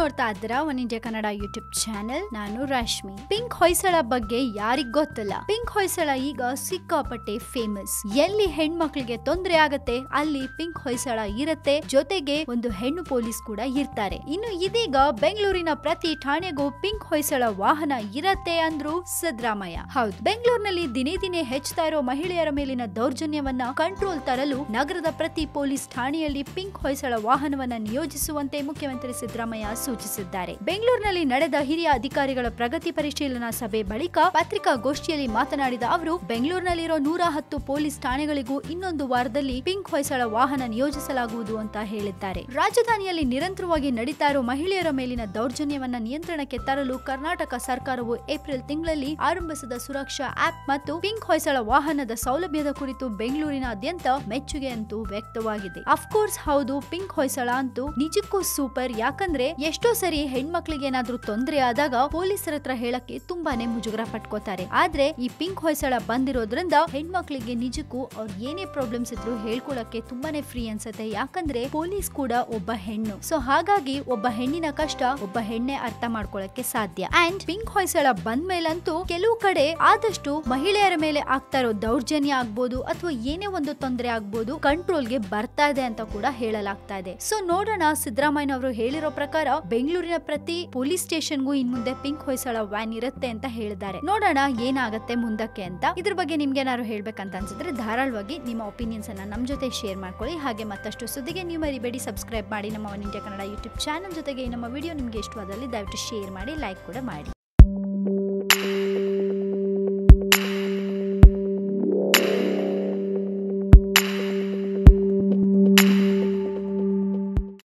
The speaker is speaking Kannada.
ನೋಡ್ತಾ ಇದ್ದೀರಾ one India Kannada YouTube channel. ನಾನು ರಶ್ಮಿ. ಪಿಂಕ್ ಹೊಯ್ಸಳ ಬಗ್ಗೆ ಯಾರಿಗ್ ಗೊತ್ತಿಲ್ಲ? ಪಿಂಕ್ ಹೊಯ್ಸಳ ಈಗ ಸಿಕ್ಕಾಪಟ್ಟೆ ಫೇಮಸ್ ಎಲ್ಲಿ ಹೆಣ್ಮಕ್ಳಿಗೆ ತೊಂದರೆ ಆಗತ್ತೆ, ಅಲ್ಲಿ ಪಿಂಕ್ ಹೊಯ್ಸಳ ಇರತ್ತೆ. ಜೊತೆಗೆ ಒಂದು ಹೆಣ್ಣು ಪೊಲೀಸ್ ಕೂಡ ಇರ್ತಾರೆ. ಇನ್ನು ಇದೀಗ ಬೆಂಗಳೂರಿನ ಪ್ರತಿ ಠಾಣೆಗೂ ಪಿಂಕ್ ಹೊಯ್ಸಳ ವಾಹನ ಇರತ್ತೆ ಅಂದ್ರು ಸಿದ್ದರಾಮಯ್ಯ. ಹೌದು. ಬೆಂಗಳೂರಿನಲ್ಲಿ ದಿನೇ ದಿನೇ ಹೆಚ್ಚುತ್ತಾ ಇರೋ ಮಹಿಳೆಯರ ಮೇಲಿನ ದೌರ್ಜನ್ಯವನ್ನ ಕಂಟ್ರೋಲ್ ತರಲು ನಗರದ ಪ್ರತಿ ಪೊಲೀಸ್ ಠಾಣೆಯಲ್ಲಿ ಪಿಂಕ್ ಹೊಯ್ಸಳ ವಾಹನವನ್ನ ನಿಯೋಜಿಸುವಂತೆ ಮುಖ್ಯಮಂತ್ರಿ ಸಿದ್ದರಾಮಯ್ಯ ಸೂಚಿಸಿದ್ದಾರೆ. ಬೆಂಗಳೂರಿನಲ್ಲಿ ನಡೆದ ಹಿರಿಯ ಅಧಿಕಾರಿಗಳ ಪ್ರಗತಿ ಪರಿಶೀಲನಾ ಸಭೆ ಬಳಿಕ ಪತ್ರಿಕಾಗೋಷ್ಠಿಯಲ್ಲಿ ಮಾತನಾಡಿದ ಅವರು, ಬೆಂಗಳೂರಿನಲ್ಲಿರೋ ನೂರ ಹತ್ತು ಪೊಲೀಸ್ ಠಾಣೆಗಳಿಗೂ ಇನ್ನೊಂದು ವಾರದಲ್ಲಿ ಪಿಂಕ್ ಹೊಯ್ಸಳ ವಾಹನ ನಿಯೋಜಿಸಲಾಗುವುದು ಅಂತ ಹೇಳಿದ್ದಾರೆ. ರಾಜಧಾನಿಯಲ್ಲಿ ನಿರಂತರವಾಗಿ ನಡೀತಾ ಇರೋ ಮಹಿಳೆಯರ ಮೇಲಿನ ದೌರ್ಜನ್ಯವನ್ನ ನಿಯಂತ್ರಣಕ್ಕೆ ತರಲು ಕರ್ನಾಟಕ ಸರ್ಕಾರವು ಏಪ್ರಿಲ್ ತಿಂಗಳಲ್ಲಿ ಆರಂಭಿಸಿದ ಸುರಕ್ಷಾ ಆಪ್ ಮತ್ತು ಪಿಂಕ್ ಹೊಯ್ಸಳ ವಾಹನದ ಸೌಲಭ್ಯದ ಕುರಿತು ಬೆಂಗಳೂರಿನಾದ್ಯಂತ ಮೆಚ್ಚುಗೆ ಅಂತೂ ವ್ಯಕ್ತವಾಗಿದೆ. ಅಫ್ಕೋರ್ಸ್ ಹೌದು, ಪಿಂಕ್ ಹೊಯ್ಸಳ ಅಂತೂ ನಿಜಕ್ಕೂ ಸೂಪರ್, ಯಾಕಂದ್ರೆ ಎಷ್ಟೋ ಸರಿ ಹೆಣ್ಮಕ್ಳಿಗೆ ಏನಾದ್ರೂ ತೊಂದರೆ ಆದಾಗ ಪೊಲೀಸರ ಹತ್ರ ಹೇಳಕ್ಕೆ ತುಂಬಾನೇ ಮುಜುಗರ ಪಟ್ಕೋತಾರೆ. ಆದ್ರೆ ಈ ಪಿಂಕ್ ಹೊಯ್ಸಳ ಬಂದಿರೋದ್ರಿಂದ ಹೆಣ್ಮಕ್ಳಿಗೆ ನಿಜಕ್ಕೂ ಅವ್ರ ಏನೇ ಪ್ರಾಬ್ಲಮ್ಸ್ ಇದ್ರು ಹೇಳ್ಕೊಳಕ್ಕೆ ತುಂಬಾನೇ ಫ್ರೀ ಅನ್ಸುತ್ತೆ. ಯಾಕಂದ್ರೆ ಪೊಲೀಸ್ ಕೂಡ ಒಬ್ಬ ಹೆಣ್ಣು. ಸೊ ಹಾಗಾಗಿ ಒಬ್ಬ ಹೆಣ್ಣಿನ ಕಷ್ಟ ಒಬ್ಬ ಹೆಣ್ಣೆ ಅರ್ಥ ಮಾಡ್ಕೊಳಕ್ಕೆ ಸಾಧ್ಯ. ಅಂಡ್ ಪಿಂಕ್ ಹೊಯ್ಸಳ ಬಂದ ಮೇಲಂತೂ ಕೆಲವು ಕಡೆ ಆದಷ್ಟು ಮಹಿಳೆಯರ ಮೇಲೆ ಆಗ್ತಾ ಇರೋ ದೌರ್ಜನ್ಯ ಆಗ್ಬೋದು ಅಥವಾ ಏನೇ ಒಂದು ತೊಂದರೆ ಆಗ್ಬೋದು ಕಂಟ್ರೋಲ್ಗೆ ಬರ್ತಾ ಇದೆ ಅಂತ ಕೂಡ ಹೇಳಲಾಗ್ತಾ ಇದೆ. ಸೊ ನೋಡೋಣ ಸಿದ್ದರಾಮಯ್ಯನವರು ಹೇಳಿರೋ ಪ್ರಕಾರ ಬೆಂಗಳೂರಿನ ಪ್ರತಿ ಪೊಲೀಸ್ ಸ್ಟೇಷನ್ಗೂ ಇನ್ ಮುಂದೆ ಪಿಂಕ್ ಹೊಯ್ಸಳ ವ್ಯಾನ್ ಇರುತ್ತೆ ಅಂತ ಹೇಳಿದ್ದಾರೆ. ನೋಡೋಣ ಏನಾಗುತ್ತೆ ಮುಂದಕ್ಕೆ ಅಂತ. ಇದ್ರ ಬಗ್ಗೆ ನಿಮ್ಗೆ ಏನಾದ್ರು ಹೇಳ್ಬೇಕಂತ ಅನ್ಸಿದ್ರೆ ಧಾರಾಳವಾಗಿ ನಿಮ್ಮ ಒಪಿನಿಯನ್ಸ್ ಅನ್ನ ನಮ್ ಜೊತೆ ಶೇರ್ ಮಾಡ್ಕೊಳ್ಳಿ. ಹಾಗೆ ಮತ್ತಷ್ಟು ಸುದ್ದಿಗೆ ನೀವು ಮರಿಬೇಡಿ. ಸಬ್ಸ್ಕ್ರೈಬ್ ಮಾಡಿ ನಮ್ಮ one India Kannada YouTube channel ಜೊತೆಗೆ ನಮ್ಮ ವಿಡಿಯೋ ನಿಮ್ಗೆ ಇಷ್ಟವಾದಲ್ಲಿ ದಯವಿಟ್ಟು ಶೇರ್ ಮಾಡಿ ಲೈಕ್ ಕೂಡ ಮಾಡಿ.